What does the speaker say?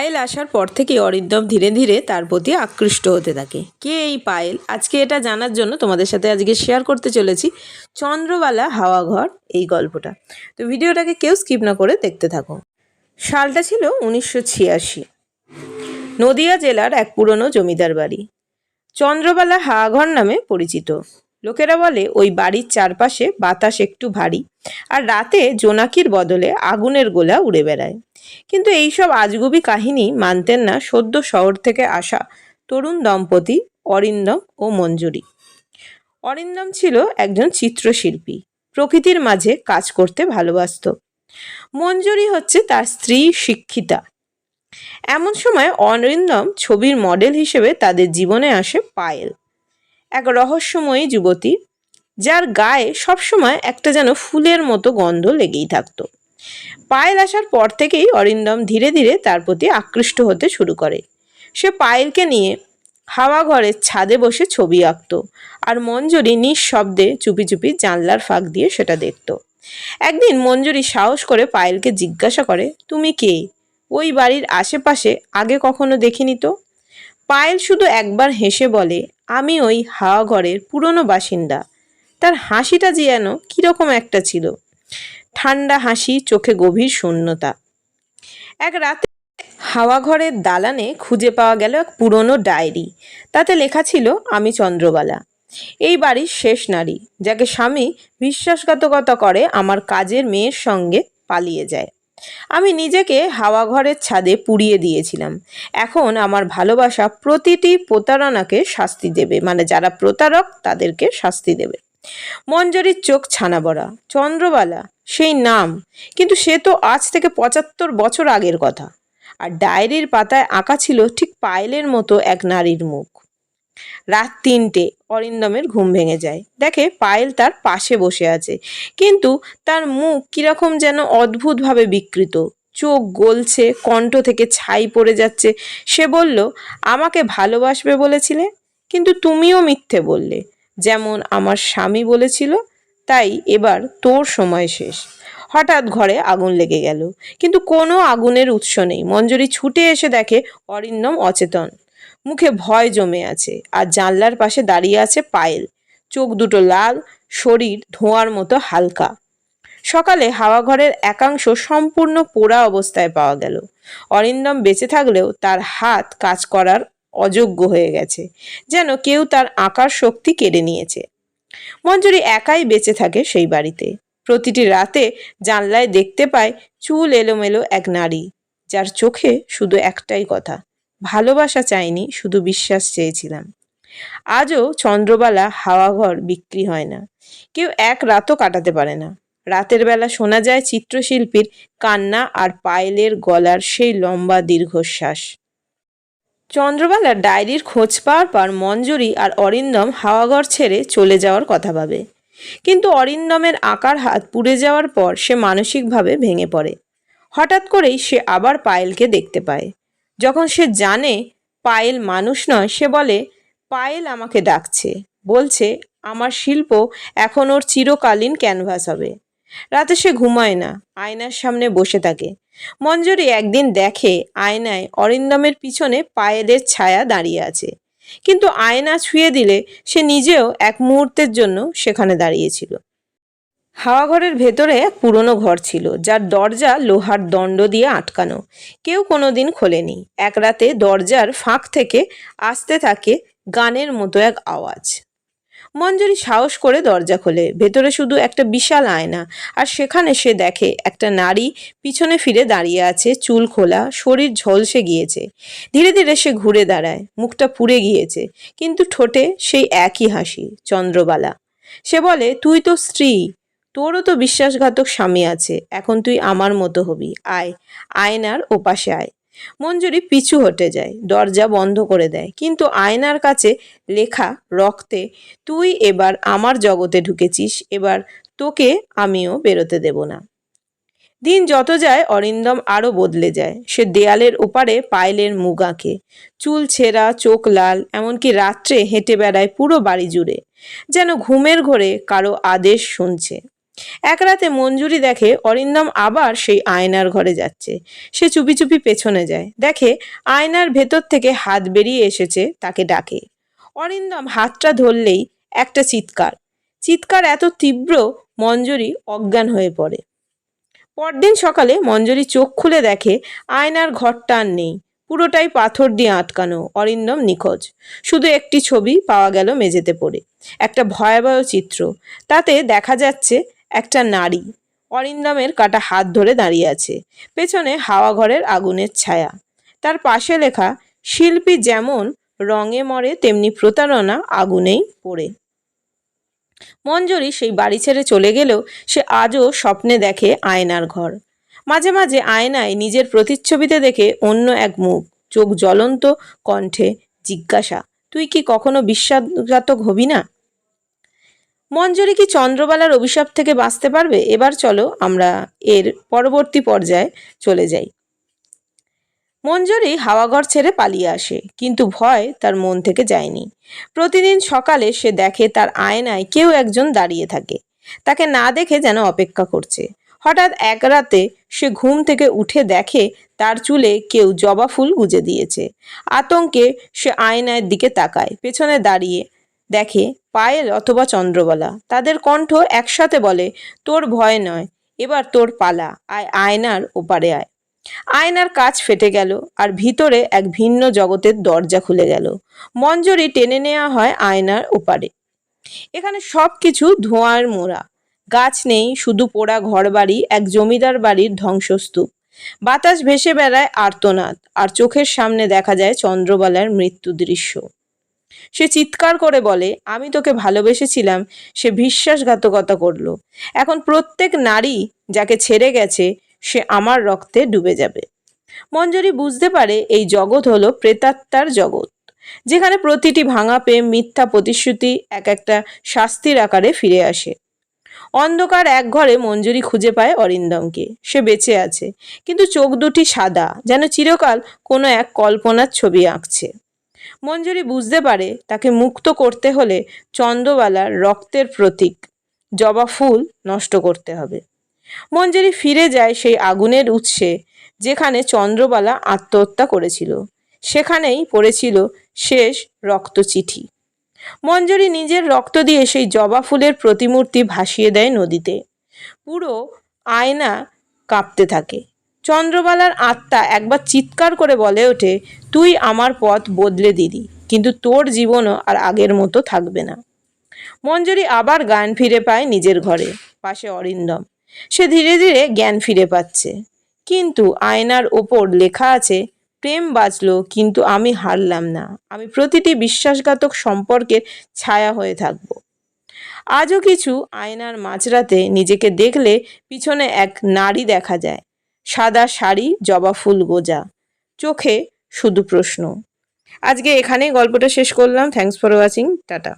পায়েল আসার পর থেকে অরিন্দম ধীরে ধীরে তার প্রতি আকৃষ্ট হতে থাকে। কে এই পায়েল? আজকে এটা জানার জন্য তোমাদের সাথে আজকে শেয়ার করতে চলেছি চন্দ্রবালা হাওয়া ঘর এই গল্পটা। তো ভিডিওটাকে কেউ স্কিপ না করে দেখতে থাকো। সালটা ছিল উনিশশো ছিয়াশি। নদিয়া জেলার এক পুরনো জমিদার বাড়ি। চন্দ্রবালা হাওয়াঘর নামে পরিচিত। লোকেরা বলে, ওই বাড়ির চারপাশে বাতাস একটু ভারী। আর রাতে জোনাকির বদলে আগুনের গোলা উড়ে বেড়ায়। কিন্তু এইসব আজগুবি কাহিনী মানতেন না সদ্য শহর থেকে আসা তরুণ দম্পতি অরিন্দম ও মঞ্জুরি। অরিন্দম ছিল একজন চিত্রশিল্পী, প্রকৃতির মাঝে কাজ করতে ভালোবাসত। মঞ্জুরি হচ্ছে তার স্ত্রী শিক্ষিতা। এমন সময় অরিন্দম ছবির মডেল হিসেবে তাদের জীবনে আসে পায়েল। এক রহস্যময়ী যুবতী, যার গায়ে সবসময় একটা যেন ফুলের মতো গন্ধ লেগেই থাকতো। পায়েল আসার পর থেকেই অরিন্দম ধীরে ধীরে তার প্রতি আকৃষ্ট হতে শুরু করে। সে পায়েলকে নিয়ে হাওয়া ঘরের ছাদে বসে ছবি আঁকতো আর মঞ্জুরি নিঃশব্দে চুপি চুপি জানলার ফাঁক দিয়ে সেটা দেখতো। একদিন মঞ্জুরি সাহস করে পায়েলকে জিজ্ঞাসা করে, তুমি কে? ওই বাড়ির আশেপাশে আগে কখনো দেখিনি তো? পায়েল শুধু একবার হেসে বলে, আমি ওই হাওয়া ঘরের পুরনো বাসিন্দা। তার হাসিটা যে যেন কীরকম একটা ছিল। ঠান্ডা হাসি, চোখে গভীর শূন্যতা। এক রাতে হাওয়া ঘরের দালানে খুঁজে পাওয়া গেল এক পুরনো ডায়েরি। তাতে লেখা ছিল, আমি চন্দ্রবালা। এই বাড়ির শেষ নারী, যাকে স্বামী বিশ্বাসঘাতকতা করে আমার কাজের মেয়ের সঙ্গে পালিয়ে যায়। আমি নিজেকে হাওয়া ঘরের ছাদে পুড়িয়ে দিয়েছিলাম। এখন আমার ভালোবাসা প্রতিটি প্রতারণাকে শাস্তি দেবে মানে যারা প্রতারক তাদেরকে শাস্তি দেবে। মঞ্জরির চোখ ছানা বড়া চন্দ্রবালা, সেই নাম, কিন্তু সে তো আজ থেকে পঁচাত্তর বছর আগের কথা। আর ডায়েরির পাতায় আঁকা ছিল ঠিক পায়েলের মতো এক নারীর মুখ। রাত তিনটে, অরিন্দমের ঘুম ভেঙে যায়। দেখে পায়েল তার পাশে বসে আছে। কিন্তু তার মুখ কীরকম যেন অদ্ভুতভাবে বিকৃত। চোখ গলছে, কণ্ঠ থেকে ছাই পড়ে যাচ্ছে। সে বলল, আমাকে ভালোবাসবে বলেছিলে, কিন্তু তুমিও মিথ্যে বললে। যেমন আমার স্বামী বলেছিল, তাই এবার তোর সময় শেষ। হঠাৎ ঘরে আগুন লেগে গেল। কিন্তু কোনো আগুনের উৎস নেই। মঞ্জুরি ছুটে এসে দেখে অরিন্দম অচেতন। মুখে ভয় জমে আছে, আর জানলার পাশে দাঁড়িয়ে আছে পায়েল। চোখ দুটো লাল, শরীর ধোঁয়ার মতো হালকা। সকালে হাওয়া ঘরের একাংশ সম্পূর্ণ পোড়া অবস্থায় পাওয়া গেল। অরিন্দম বেঁচে থাকলেও তার হাত কাজ করার অযোগ্য হয়ে গেছে, যেন কেউ তার আঁকার শক্তি কেড়ে নিয়েছে। মঞ্জুরি একাই বেঁচে থাকে সেই বাড়িতে। প্রতিটি রাতে জানলায় দেখতে পায় চুল এলোমেলো এক নারী, যার চোখে শুধু একটাই কথা ভালোবাসা চাইনি, শুধু বিশ্বাস চেয়েছিলাম। আজও চন্দ্রবালা হাওয়াঘর বিক্রি হয় না। কেউ এক রাতও কাটাতে পারে না। রাতের বেলা শোনা যায় চিত্রশিল্পীর কান্না আর পায়েলের গলার সেই লম্বা দীর্ঘশ্বাস। চন্দ্রবালার ডায়েরির খোঁজ পাওয়ার পর মঞ্জুরি আর অরিন্দম হাওয়াঘর ছেড়ে চলে যাওয়ার কথা ভাবে। কিন্তু অরিন্দমের আকার হাত পুড়ে যাওয়ার পর সে মানসিকভাবে ভেঙে পড়ে। হঠাৎ করেই সে আবার পায়েলকে দেখতে পায়। যখন সে জানে পায়েল মানুষ নয়, সে বলে, পায়েল আমাকে ডাকছে। বলছে, আমার শিল্প এখন ওর চিরকালীন ক্যানভাস হবে। রাতে সে ঘুমায় না, আয়নার সামনে বসে থাকে। মঞ্জুরি একদিন দেখে আয়নায় অরিন্দমের পিছনে পায়েলের ছায়া দাঁড়িয়ে আছে। কিন্তু আয়না ছুঁয়ে দিলে সে নিজেও এক মুহূর্তের জন্য সেখানে দাঁড়িয়েছিল। হাওয়াঘরের ভেতরে এক পুরনো ঘর ছিল, যার দরজা লোহার দণ্ড দিয়ে আটকানো। কেউ কোনোদিন খোলেনি। এক রাতে দরজার ফাঁক থেকে আসতে থাকে গানের মতো এক আওয়াজ। মঞ্জুরি সাহস করে দরজা খোলে। ভেতরে শুধু একটা বিশাল আয়না, আর সেখানে সে দেখে একটা নারী পিছনে ফিরে দাঁড়িয়ে আছে, চুল খোলা, শরীর ঝলসে গিয়েছে। ধীরে ধীরে সে ঘুরে দাঁড়ায়, মুখটা পুড়ে গিয়েছে, কিন্তু ঠোঁটে সেই একই হাসি, চন্দ্রবালা। সে বলে, তুই তো স্ত্রী তোরও তো বিশ্বাসঘাতক স্বামী আছে, এখন তুই আমার মতো হবি। আয়, আয়নার ওপাশে আয়। মঞ্জুরি পিছু হটে যায়, দরজা বন্ধ করে দেয়, কিন্তু আয়নার কাছে লেখা রক্তে, তুই এবার আমার জগতে ঢুকেছিস, এবার তোকে আমিও বেরোতে দেব না। দিন যত যায়, অরিন্দম আরও বদলে যায়। সে দেয়ালের ওপারে পায়েলের মুখ আঁকে। চুল ছেঁড়া, চোখ লাল, এমনকি রাত্রে হেঁটে বেড়ায় পুরো বাড়ি জুড়ে। যেন ঘুমের ঘোরে কারও আদেশ শুনছে। এক রাতে মঞ্জুরি দেখে অরিন্দম আবার সেই আয়নার ঘরে যাচ্ছে। সে চুপি চুপি পেছনে যায়। দেখে আয়নার ভেতর থেকে হাত বেরিয়ে এসেছে, তাকে ডাকে। অরিন্দম হাতটা ধরলেই একটা চিৎকার। চিৎকার এত তীব্র, মঞ্জুরি অজ্ঞান হয়ে পড়ে। পরদিন সকালে মঞ্জুরি চোখ খুলে দেখে আয়নার ঘরটা আর নেই। পুরোটাই পাথর দিয়ে আটকানো, অরিন্দম নিখোঁজ। শুধু একটি ছবি পাওয়া গেল মেঝেতে পড়ে। একটা ভয়াবহ চিত্র। তাতে দেখা যাচ্ছে একটা নারী। অরিন্দমের কাটা হাত ধরে দাঁড়িয়ে আছে। পেছনে হাওয়া ঘরের আগুনের ছায়া। তার পাশে লেখা, শিল্পী যেমন রঙে মরে, তেমনি প্রতারণা আগুনেই পড়ে। মঞ্জুরি সেই বাড়ি ছেড়ে চলে গেলেও সে আজও স্বপ্নে দেখে আয়নার ঘর। মাঝে মাঝে আয়নায় নিজের প্রতিচ্ছবিতে দেখে অন্য এক মুখ, চোখ জ্বলন্ত কণ্ঠে জিজ্ঞাসা, তুই কি কখনো বিশ্বাসঘাতক হবি না? মঞ্জুরি কি চন্দ্রবালার অভিশাপ থেকে বাঁচতে পারবে? এবার চলো আমরা এর পরবর্তী পর্যায়ে চলে যাই। মঞ্জুরি হাওয়াঘর ছেড়ে পালিয়ে আসে, কিন্তু ভয় তার মন থেকে যায়নি। প্রতিদিন সকালে সে দেখে তার আয়নায় কেউ একজন দাঁড়িয়ে থাকে। তাকে না দেখে যেন অপেক্ষা করছে। হঠাৎ এক রাতে সে ঘুম থেকে উঠে দেখে তার চুলে কেউ জবা ফুল গুজে দিয়েছে। আতঙ্কে সে আয়নার দিকে তাকায়, পেছনে দাঁড়িয়ে দেখে পায়েল অথবা চন্দ্রবালা। তাদের কণ্ঠ একসাথে বলে, তোর ভয় নয়, এবার তোর পালা, আয় আয়নার ওপারে আয়। আয়নার কাজ ফেটে গেল আর ভিতরে এক ভিন্ন জগতের দরজা খুলে গেল। মঞ্জরি টেনে নেওয়া হয় আয়নার ওপারে। এখানে সব কিছু ধোঁয়ার মোড়া। গাছ নেই, শুধু পোড়া ঘরবাড়ি, এক জমিদার বাড়ির ধ্বংসস্তূপ। বাতাস ভেসে বেড়ায় আর্তনাদ, আর চোখের সামনে দেখা যায় চন্দ্রবালার মৃত্যু দৃশ্য। সে চিৎকার করে বলে, আমি তোকে ভালোবেসেছিলাম, সে বিশ্বাসঘাতকতা করল। এখন প্রত্যেক নারী যাকে ছেড়ে গেছে, সে আমার রক্তে ডুবে যাবে। মঞ্জরি বুঝতে পারে এই জগৎ হলো প্রেতাত্মার জগৎ, যেখানে প্রতিটি ভাঙা প্রেম, মিথ্যা প্রতিশ্রুতি এক একটা শাস্তির আকারে ফিরে আসে। অন্ধকার এক ঘরে মঞ্জুরি খুঁজে পায় অরিন্দমকে। সে বেঁচে আছে, কিন্তু চোখ দুটি সাদা, যেন চিরকাল কোনো এক কল্পনার ছবি আঁকছে। মঞ্জুরি বুঝতে পারে, তাকে মুক্ত করতে হলে চন্দ্রবালার রক্তের প্রতীক, জবা ফুল নষ্ট করতে হবে। মঞ্জুরি ফিরে যায় সেই আগুনের উৎসে, যেখানে চন্দ্রবালা আত্মহত্যা করেছিল, সেখানেই পড়েছিল শেষ রক্ত চিঠি মঞ্জুরি নিজের রক্ত দিয়ে সেই জবা ফুলের প্রতিমূর্তি ভাসিয়ে দেয় নদীতে, পুরো আয়না কাঁপতে থাকে। চন্দ্রবালার আত্মা একবার চিৎকার করে বলে ওঠে, তুই আমার পথ বদলে দিলি, কিন্তু তোর জীবনও আর আগের মতো থাকবে না। মঞ্জুরি আবার গান ফিরে পায় নিজের ঘরে, পাশে অরিন্দম। সে ধীরে ধীরে জ্ঞান ফিরে পাচ্ছে। কিন্তু আয়নার ওপর লেখা আছে, প্রেম বাঁচলো কিন্তু আমি হারলাম না। আমি প্রতিটি বিশ্বাসঘাতক সম্পর্কের ছায়া হয়ে থাকব। আজও কিছু আয়নার মাঝরাতে নিজেকে দেখলে পিছনে এক নারী দেখা যায়। সাদা শাড়ি, জবা ফুল গোজা। চোখে শুধু প্রশ্ন। আজকে এখানেই গল্পটা শেষ করলাম। Thanks for watching tata.